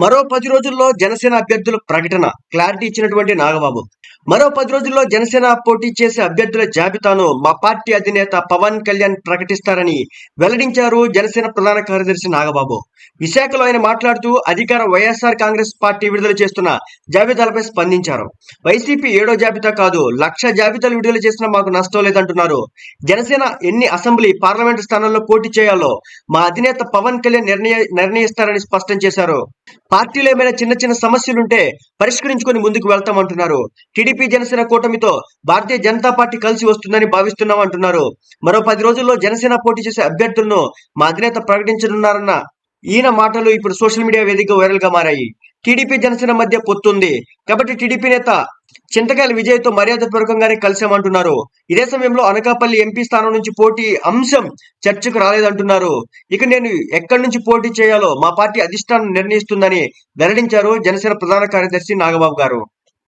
మరో పది రోజుల్లో జనసేన అభ్యర్థుల ప్రకటన క్లారిటీ ఇచ్చినటువంటి నాగబాబు. మరో పది రోజుల్లో జనసేన పోటీ చేసే అభ్యర్థుల జాబితాను మా పార్టీ అధినేత పవన్ కళ్యాణ్ ప్రకటిస్తారని వెల్లడించారు జనసేన ప్రధాన కార్యదర్శి నాగబాబు. విశాఖలో ఆయన మాట్లాడుతూ అధికార వైఎస్ఆర్ కాంగ్రెస్ పార్టీ విడుదల చేస్తున్న జాబితాలపై స్పందించారు. వైసీపీ ఏడో జాబితా కాదు లక్ష జాబితాలు విడుదల చేసినా మాకు నష్టం లేదంటున్నారు. జనసేన ఎన్ని అసెంబ్లీ పార్లమెంటు స్థానాల్లో పోటీ చేయాలో మా అధినేత పవన్ కళ్యాణ్ నిర్ణయ నిర్ణయిస్తారని స్పష్టం చేశారు. పార్టీలో ఏమైనా చిన్న చిన్న సమస్యలుంటే పరిష్కరించుకొని ముందుకు వెళ్తామంటున్నారు. టీడీపీ జనసేన కూటమితో భారతీయ జనతా పార్టీ కలిసి వస్తుందని భావిస్తున్నాం అంటున్నారు మరో పది రోజుల్లో జనసేన పోటీ చేసే అభ్యర్థులను మా అధినేత ప్రకటించనున్నారన్న ఈయన మాటలు ఇప్పుడు సోషల్ మీడియా వేదిక వైరల్గా మారాయి. టీడీపీ జనసేన మధ్య పొత్తుంది. కాబట్టి టీడీపీ నేత చింతకాయల విజయ్తో మర్యాదపూర్వకంగానే కలిసామంటున్నారు ఇదే సమయంలో అనకాపల్లి ఎంపీ స్థానం నుంచి పోటీ అంశం చర్చకు రాలేదంటున్నారు. ఇక నేను ఎక్కడి నుంచి పోటీ చేయాలో మా పార్టీ అధిష్టానం నిర్ణయిస్తుందని వెల్లడించారు జనసేన ప్రధాన కార్యదర్శి నాగబాబు గారు.